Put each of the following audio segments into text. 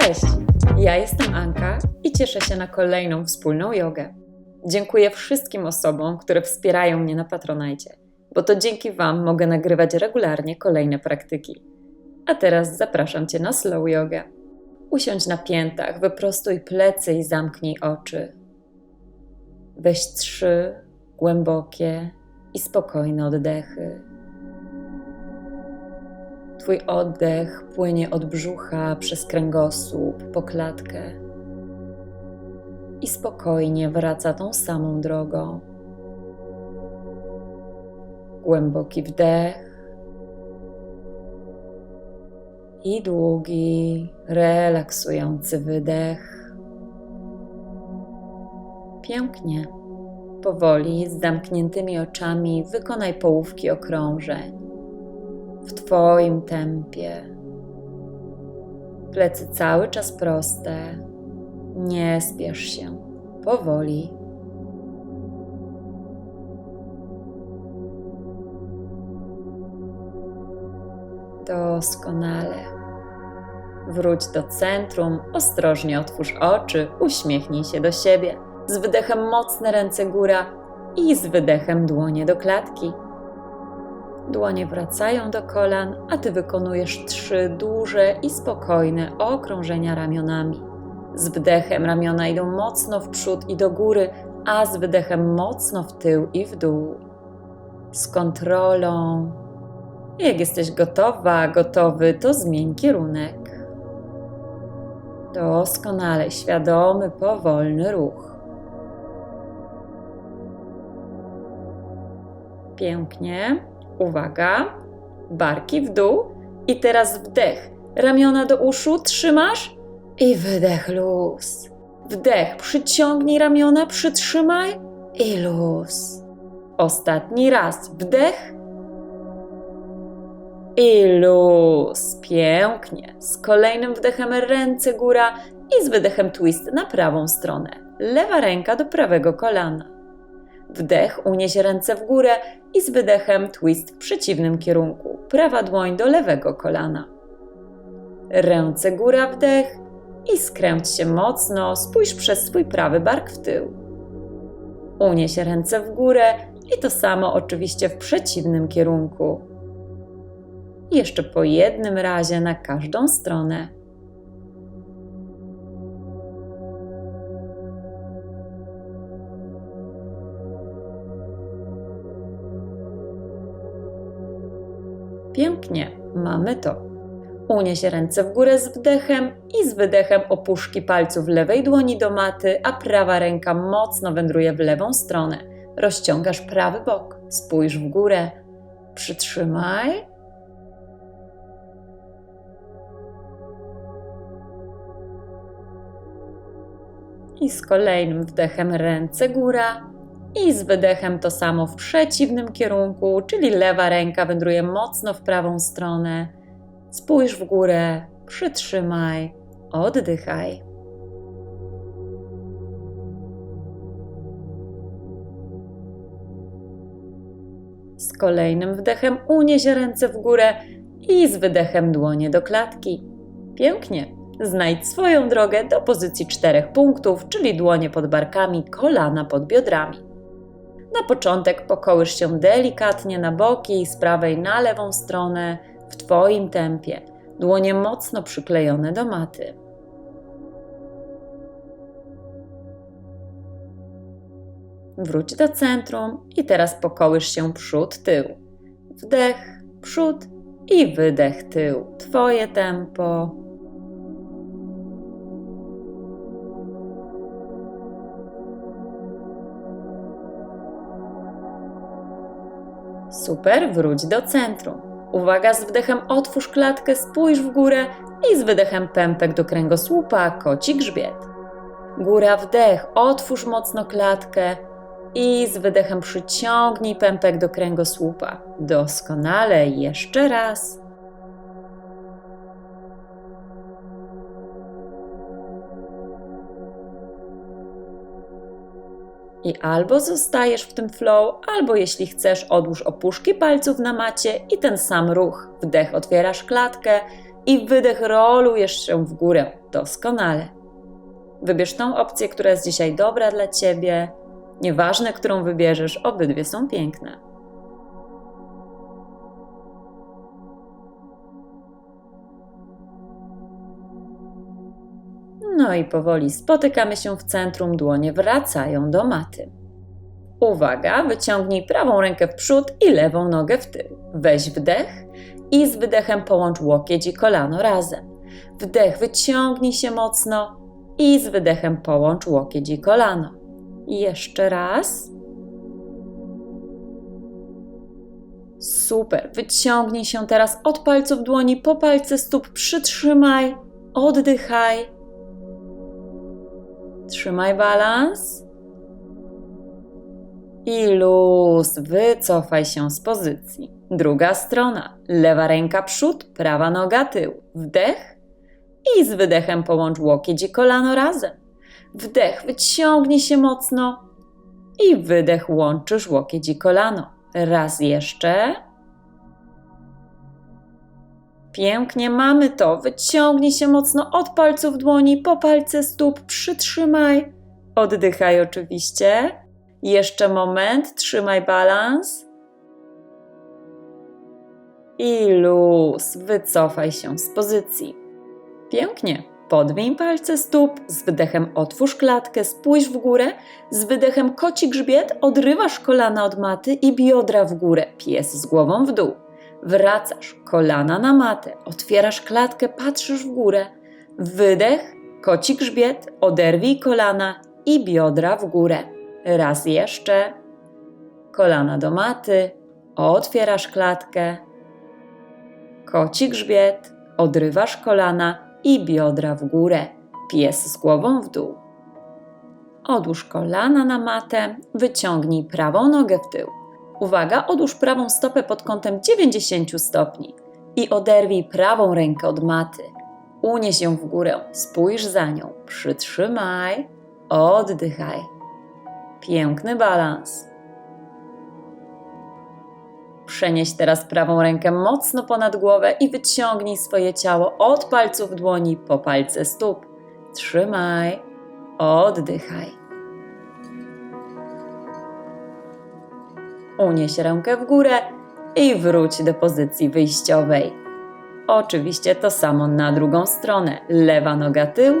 Cześć! Ja jestem Anka i cieszę się na kolejną wspólną jogę. Dziękuję wszystkim osobom, które wspierają mnie na Patronajcie, bo to dzięki Wam mogę nagrywać regularnie kolejne praktyki. A teraz zapraszam Cię na slow jogę. Usiądź na piętach, wyprostuj plecy i zamknij oczy. Weź trzy głębokie i spokojne oddechy. Twój oddech płynie od brzucha przez kręgosłup po klatkę i spokojnie wraca tą samą drogą. Głęboki wdech i długi, relaksujący wydech. Pięknie. Powoli, z zamkniętymi oczami, wykonaj połówki okrążeń w Twoim tempie. Plecy cały czas proste. Nie spiesz się. Powoli. Doskonale. Wróć do centrum, ostrożnie otwórz oczy, uśmiechnij się do siebie. Z wydechem mocne ręce góra i z wydechem dłonie do klatki. Dłonie wracają do kolan, a ty wykonujesz trzy duże i spokojne okrążenia ramionami. Z wdechem ramiona idą mocno w przód i do góry, a z wydechem mocno w tył i w dół. Z kontrolą. Jak jesteś gotowa, gotowy, to zmień kierunek. Doskonale świadomy, powolny ruch. Pięknie. Uwaga, barki w dół i teraz wdech. Ramiona do uszu trzymasz i wydech luz. Wdech, przyciągnij ramiona, przytrzymaj i luz. Ostatni raz wdech i luz. Pięknie. Z kolejnym wdechem ręce góra i z wydechem twist na prawą stronę. Lewa ręka do prawego kolana. Wdech, unieś ręce w górę i z wydechem twist w przeciwnym kierunku. Prawa dłoń do lewego kolana. Ręce góra, wdech i skręć się mocno, spójrz przez swój prawy bark w tył. Unieś ręce w górę i to samo oczywiście w przeciwnym kierunku. Jeszcze po jednym razie na każdą stronę. Pięknie, mamy to. Unieś ręce w górę z wdechem i z wydechem opuszki palców lewej dłoni do maty, a prawa ręka mocno wędruje w lewą stronę. Rozciągasz prawy bok, spójrz w górę, przytrzymaj. I z kolejnym wdechem ręce góra, i z wydechem to samo w przeciwnym kierunku, czyli lewa ręka wędruje mocno w prawą stronę. Spójrz w górę, przytrzymaj, oddychaj. Z kolejnym wdechem unieś ręce w górę i z wydechem dłonie do klatki. Pięknie. Znajdź swoją drogę do pozycji czterech punktów, czyli dłonie pod barkami, kolana pod biodrami. Na początek pokołysz się delikatnie na boki, z prawej na lewą stronę, w Twoim tempie, dłonie mocno przyklejone do maty. Wróć do centrum i teraz pokołysz się przód, tył. Wdech, przód i wydech, tył. Twoje tempo. Super, wróć do centrum. Uwaga, z wdechem otwórz klatkę, spójrz w górę i z wydechem pępek do kręgosłupa, koci grzbiet. Góra, wdech, otwórz mocno klatkę i z wydechem przyciągnij pępek do kręgosłupa. Doskonale, jeszcze raz. I albo zostajesz w tym flow, albo jeśli chcesz, odłóż opuszki palców na macie i ten sam ruch. Wdech, otwierasz klatkę i wydech rolujesz się w górę. Doskonale. Wybierz tą opcję, która jest dzisiaj dobra dla ciebie. Nieważne, którą wybierzesz, obydwie są piękne. No i powoli spotykamy się w centrum, dłonie wracają do maty. Uwaga, wyciągnij prawą rękę w przód i lewą nogę w tył. Weź wdech i z wydechem połącz łokieć i kolano razem. Wdech, wyciągnij się mocno i z wydechem połącz łokieć i kolano. Jeszcze raz. Super. Wyciągnij się teraz od palców dłoni po palce stóp. Przytrzymaj, oddychaj. Trzymaj balans. I luz. Wycofaj się z pozycji. Druga strona. Lewa ręka przód, prawa noga tył. Wdech i z wydechem połącz łokieć i kolano razem. Wdech, wyciągnij się mocno i wydech łączysz łokieć i kolano. Raz jeszcze. Pięknie mamy to. Wyciągnij się mocno od palców dłoni po palce stóp. Przytrzymaj. Oddychaj oczywiście. Jeszcze moment. Trzymaj balans. I luz. Wycofaj się z pozycji. Pięknie. Podwiń palce stóp, z wydechem otwórz klatkę, spójrz w górę, z wydechem koci grzbiet, odrywasz kolana od maty i biodra w górę, pies z głową w dół. Wracasz, kolana na matę, otwierasz klatkę, patrzysz w górę. Wydech, koci grzbiet, oderwij kolana i biodra w górę. Raz jeszcze. Kolana do maty, otwierasz klatkę. Koci grzbiet, odrywasz kolana i biodra w górę, pies z głową w dół. Odłóż kolana na matę, wyciągnij prawą nogę w tył. Uwaga, odłóż prawą stopę pod kątem 90 stopni i oderwij prawą rękę od maty. Unieś ją w górę, spójrz za nią, przytrzymaj, oddychaj. Piękny balans. Przenieś teraz prawą rękę mocno ponad głowę i wyciągnij swoje ciało od palców dłoni po palce stóp. Trzymaj, oddychaj. Unieś rękę w górę i wróć do pozycji wyjściowej. Oczywiście to samo na drugą stronę. Lewa noga tył,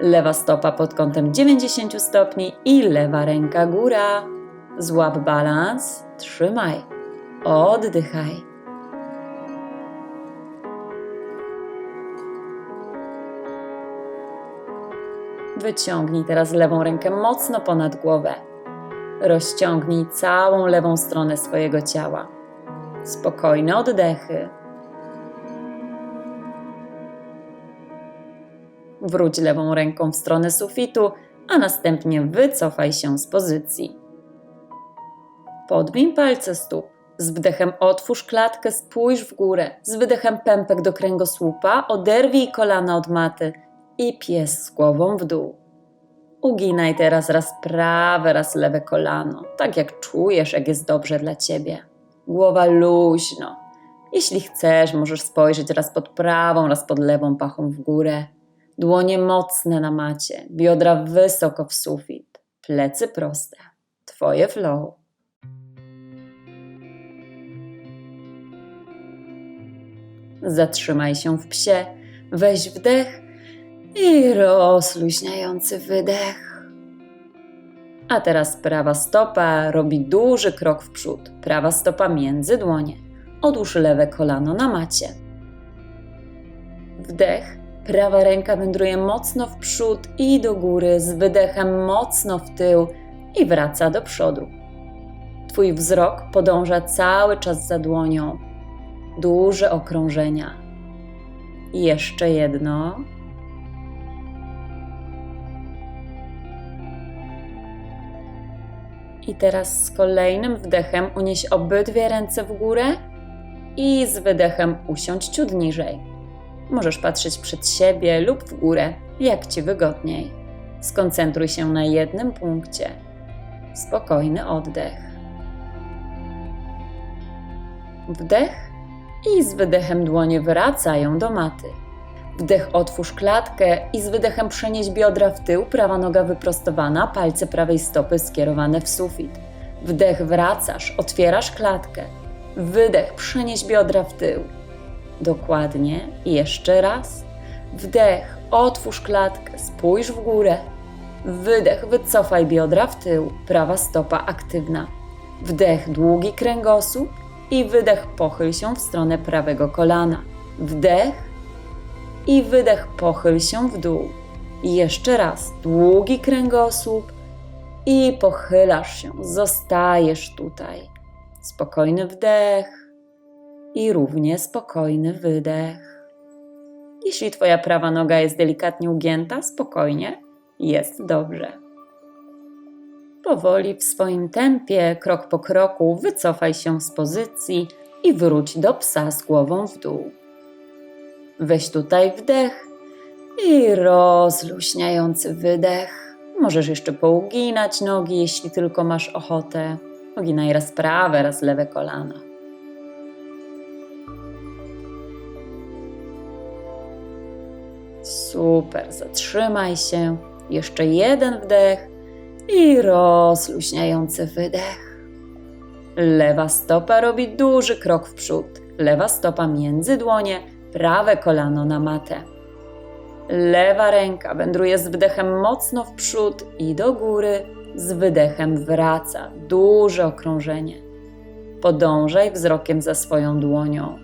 lewa stopa pod kątem 90 stopni i lewa ręka góra. Złap balans, trzymaj. Oddychaj. Wyciągnij teraz lewą rękę mocno ponad głowę. Rozciągnij całą lewą stronę swojego ciała. Spokojne oddechy. Wróć lewą ręką w stronę sufitu, a następnie wycofaj się z pozycji. Podbij palce stóp. Z wdechem otwórz klatkę, spójrz w górę. Z wydechem pępek do kręgosłupa, oderwij kolana od maty i pies z głową w dół. Uginaj teraz raz prawe, raz lewe kolano, tak jak czujesz, jak jest dobrze dla ciebie. Głowa luźno. Jeśli chcesz, możesz spojrzeć raz pod prawą, raz pod lewą pachą w górę. Dłonie mocne na macie, biodra wysoko w sufit, plecy proste. Twoje flow. Zatrzymaj się w psie, weź wdech i rozluźniający wydech. A teraz prawa stopa robi duży krok w przód, prawa stopa między dłonie. Odłóż lewe kolano na macie. Wdech, prawa ręka wędruje mocno w przód i do góry, z wydechem mocno w tył i wraca do przodu. Twój wzrok podąża cały czas za dłonią, duże okrążenia. Jeszcze jedno. I teraz z kolejnym wdechem unieś obydwie ręce w górę i z wydechem usiądź ciut niżej. Możesz patrzeć przed siebie lub w górę, jak ci wygodniej. Skoncentruj się na jednym punkcie. Spokojny oddech. Wdech i z wydechem dłonie wracają do maty. Wdech otwórz klatkę i z wydechem przenieś biodra w tył, prawa noga wyprostowana, palce prawej stopy skierowane w sufit. Wdech wracasz, otwierasz klatkę. Wydech przenieś biodra w tył. Dokładnie. Jeszcze raz. Wdech, otwórz klatkę, spójrz w górę. Wydech, wycofaj biodra w tył, prawa stopa aktywna. Wdech, długi kręgosłup i wydech, pochyl się w stronę prawego kolana. Wdech i wydech, pochyl się w dół. Jeszcze raz, długi kręgosłup i pochylasz się, zostajesz tutaj. Spokojny wdech i równie spokojny wydech. Jeśli Twoja prawa noga jest delikatnie ugięta, spokojnie, jest dobrze. Powoli w swoim tempie, krok po kroku, wycofaj się z pozycji i wróć do psa z głową w dół. Weź tutaj wdech i rozluźniający wydech. Możesz jeszcze pouginać nogi, jeśli tylko masz ochotę. Uginaj raz prawe, raz lewe kolano. Super, zatrzymaj się. Jeszcze jeden wdech i rozluźniający wydech. Lewa stopa robi duży krok w przód. Lewa stopa między dłonie, prawe kolano na matę. Lewa ręka wędruje z wdechem mocno w przód i do góry, z wydechem wraca. Duże okrążenie. Podążaj wzrokiem za swoją dłonią.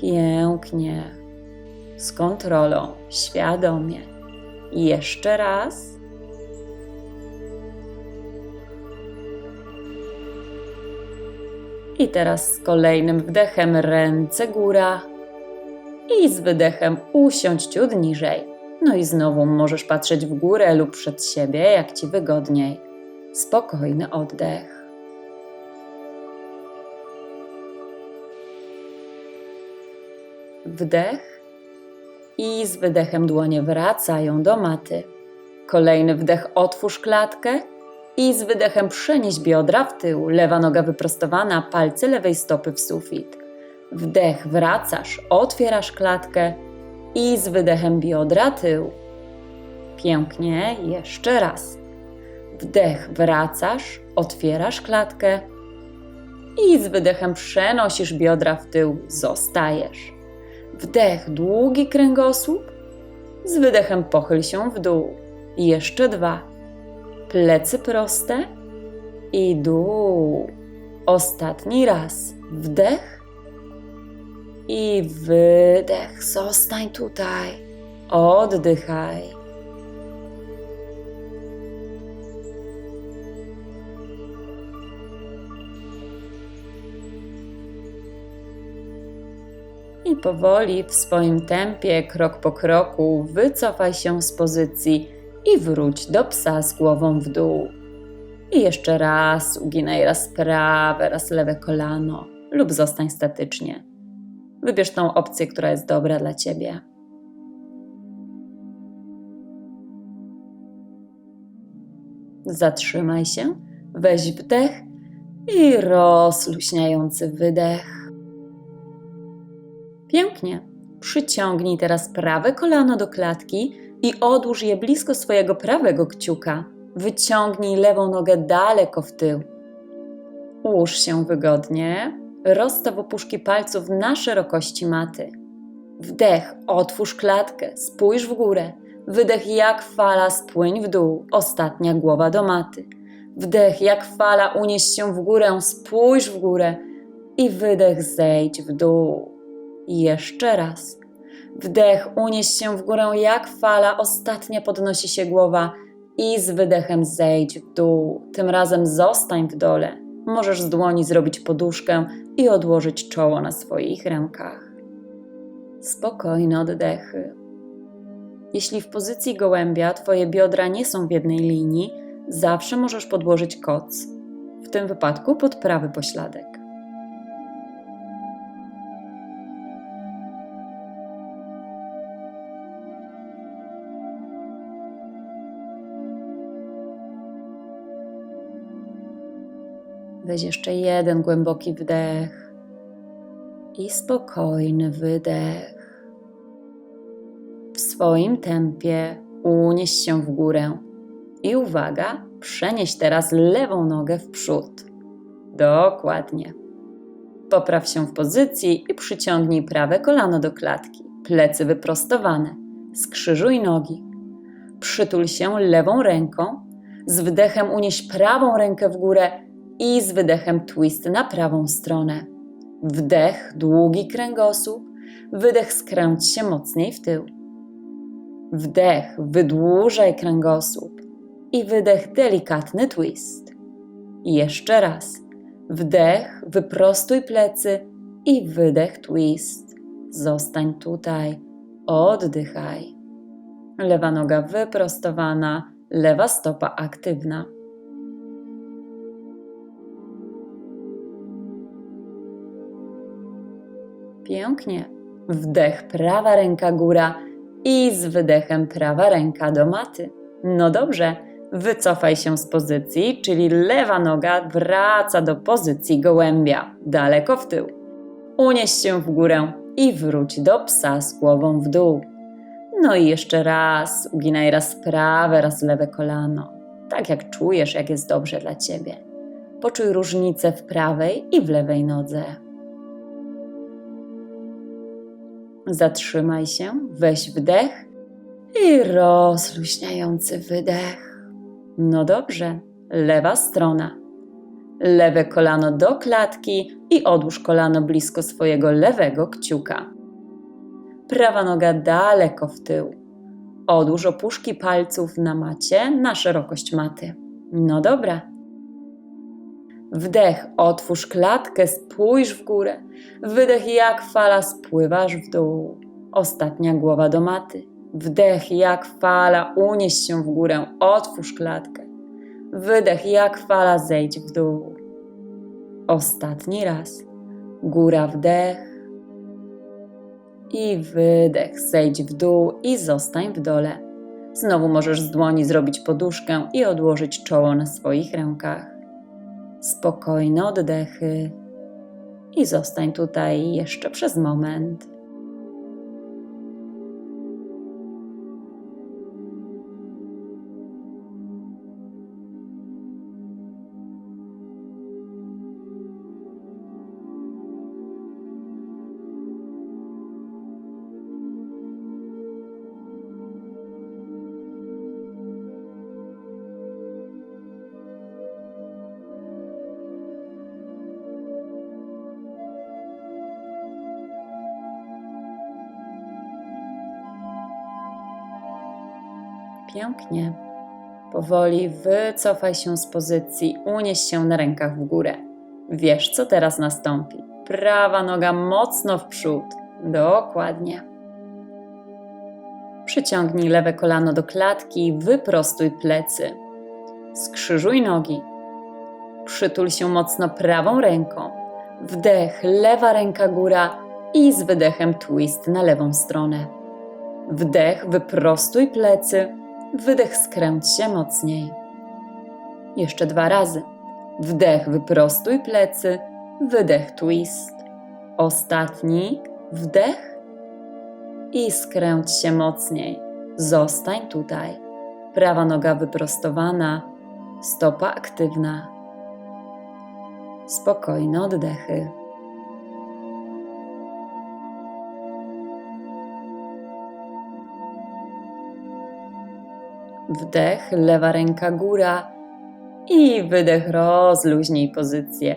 Pięknie. Z kontrolą, świadomie. Jeszcze raz. I teraz z kolejnym wdechem ręce góra i z wydechem usiądź ciut niżej. No i znowu możesz patrzeć w górę lub przed siebie, jak ci wygodniej. Spokojny oddech. Wdech i z wydechem dłonie wracają do maty. Kolejny wdech otwórz klatkę i z wydechem przenieś biodra w tył, lewa noga wyprostowana, palce lewej stopy w sufit. Wdech wracasz, otwierasz klatkę i z wydechem biodra tył. Pięknie, jeszcze raz. Wdech wracasz, otwierasz klatkę i z wydechem przenosisz biodra w tył, zostajesz. Wdech, długi kręgosłup, z wydechem pochyl się w dół. Jeszcze dwa. Plecy proste i dół. Ostatni raz. Wdech i wydech. Zostań tutaj. Oddychaj. I powoli w swoim tempie, krok po kroku, wycofaj się z pozycji i wróć do psa z głową w dół. I jeszcze raz uginaj raz prawe, raz lewe kolano lub zostań statycznie. Wybierz tą opcję, która jest dobra dla ciebie. Zatrzymaj się, weź wdech i rozluźniający wydech. Pięknie. Przyciągnij teraz prawe kolano do klatki i odłóż je blisko swojego prawego kciuka. Wyciągnij lewą nogę daleko w tył. Ułóż się wygodnie. Rozstaw opuszki palców na szerokości maty. Wdech, otwórz klatkę, spójrz w górę. Wydech jak fala, spłyń w dół. Ostatnia głowa do maty. Wdech jak fala, unieś się w górę, spójrz w górę. I wydech, zejdź w dół. Jeszcze raz. Wdech, unieś się w górę jak fala, ostatnia podnosi się głowa i z wydechem zejdź w dół. Tym razem zostań w dole. Możesz z dłoni zrobić poduszkę i odłożyć czoło na swoich rękach. Spokojne oddechy. Jeśli w pozycji gołębia Twoje biodra nie są w jednej linii, zawsze możesz podłożyć koc, w tym wypadku pod prawy pośladek. Weź jeszcze jeden głęboki wdech i spokojny wydech. swoim tempie unieś się w górę. I uwaga, przenieś teraz lewą nogę w przód. Dokładnie. Popraw się w pozycji i przyciągnij prawe kolano do klatki, plecy wyprostowane. Skrzyżuj nogi. Przytul się lewą ręką. Z wdechem unieś prawą rękę w górę i z wydechem twist na prawą stronę. Wdech, długi kręgosłup. Wydech, skręć się mocniej w tył. Wdech, wydłużaj kręgosłup. I wydech, delikatny twist. Jeszcze raz. Wdech, wyprostuj plecy i wydech, twist. Zostań tutaj, oddychaj. Lewa noga wyprostowana, lewa stopa aktywna. Pięknie. Wdech, prawa ręka góra i z wydechem prawa ręka do maty. No dobrze, wycofaj się z pozycji, czyli lewa noga wraca do pozycji gołębia, daleko w tył. Unieś się w górę i wróć do psa z głową w dół. No i jeszcze raz, uginaj raz prawe, raz lewe kolano. Tak jak czujesz, jak jest dobrze dla ciebie. Poczuj różnicę w prawej i w lewej nodze. Zatrzymaj się, weź wdech i rozluźniający wydech. No dobrze, lewa strona. Lewe kolano do klatki i odłóż kolano blisko swojego lewego kciuka. Prawa noga daleko w tył. Odłóż opuszki palców na macie na szerokość maty. No dobra. Wdech, otwórz klatkę, spójrz w górę. Wydech, jak fala, spływasz w dół. Ostatnia głowa do maty. Wdech, jak fala, unieś się w górę, otwórz klatkę. Wydech, jak fala, zejdź w dół. Ostatni raz. Góra, wdech. I wydech, zejdź w dół i zostań w dole. Znowu możesz z dłoni zrobić poduszkę i odłożyć czoło na swoich rękach. Spokojne oddechy i zostań tutaj jeszcze przez moment. Powoli wycofaj się z pozycji, unieś się na rękach w górę. Wiesz, co teraz nastąpi. Prawa noga mocno w przód. Dokładnie. Przyciągnij lewe kolano do klatki, wyprostuj plecy. Skrzyżuj nogi. Przytul się mocno prawą ręką. Wdech, lewa ręka góra i z wydechem twist na lewą stronę. Wdech, wyprostuj plecy. Wydech, skręć się mocniej. Jeszcze dwa razy. Wdech, wyprostuj plecy. Wydech, twist. Ostatni. Wdech i skręć się mocniej. Zostań tutaj. Prawa noga wyprostowana, stopa aktywna. Spokojne oddechy. Wdech, lewa ręka góra i wydech, rozluźnij pozycję.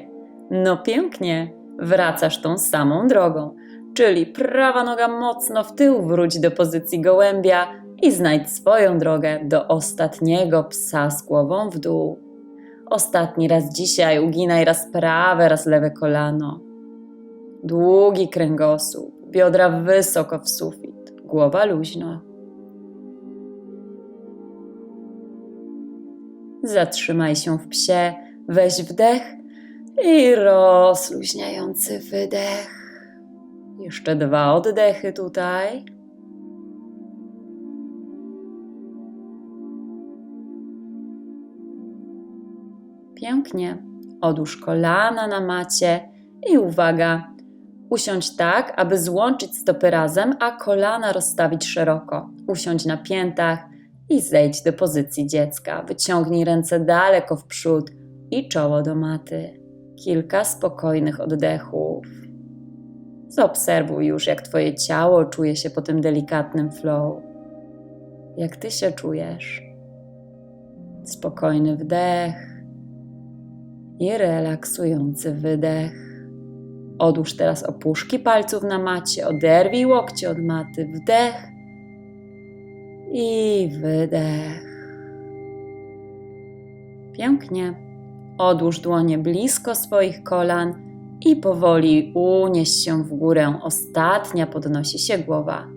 No pięknie, wracasz tą samą drogą, czyli prawa noga mocno w tył, wróć do pozycji gołębia i znajdź swoją drogę do ostatniego psa z głową w dół. Ostatni raz dzisiaj uginaj raz prawe, raz lewe kolano. Długi kręgosłup, biodra wysoko w sufit, głowa luźno. Zatrzymaj się w psie, weź wdech i rozluźniający wydech. Jeszcze dwa oddechy tutaj. Pięknie. Odłóż kolana na macie i uwaga, Usiądź tak, aby złączyć stopy razem, a kolana rozstawić szeroko. Usiądź na piętach i zejdź do pozycji dziecka. Wyciągnij ręce daleko w przód i czoło do maty. Kilka spokojnych oddechów. Zaobserwuj już, jak Twoje ciało czuje się po tym delikatnym flow. Jak Ty się czujesz? Spokojny wdech i relaksujący wydech. Odłóż teraz opuszki palców na macie, oderwij łokcie od maty, wdech i wydech. Pięknie. Odłóż dłonie blisko swoich kolan i powoli unieś się w górę. Ostatnia podnosi się głowa.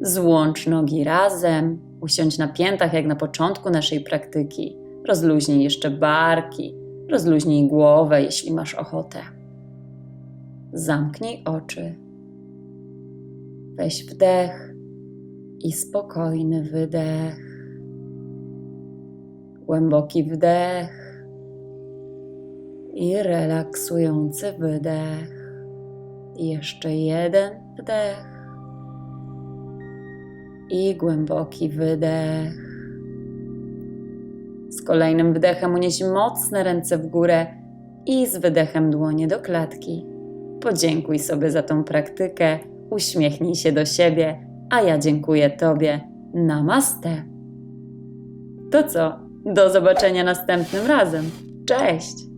Złącz nogi razem, usiądź na piętach jak na początku naszej praktyki. Rozluźnij jeszcze barki, rozluźnij głowę, jeśli masz ochotę. Zamknij oczy. Weź wdech i spokojny wydech. Głęboki wdech i relaksujący wydech. Jeszcze jeden wdech i głęboki wydech. Z kolejnym wdechem unieś mocne ręce w górę i z wydechem dłonie do klatki. Podziękuj sobie za tą praktykę, uśmiechnij się do siebie, a ja dziękuję Tobie. Namaste. To co? Do zobaczenia następnym razem. Cześć!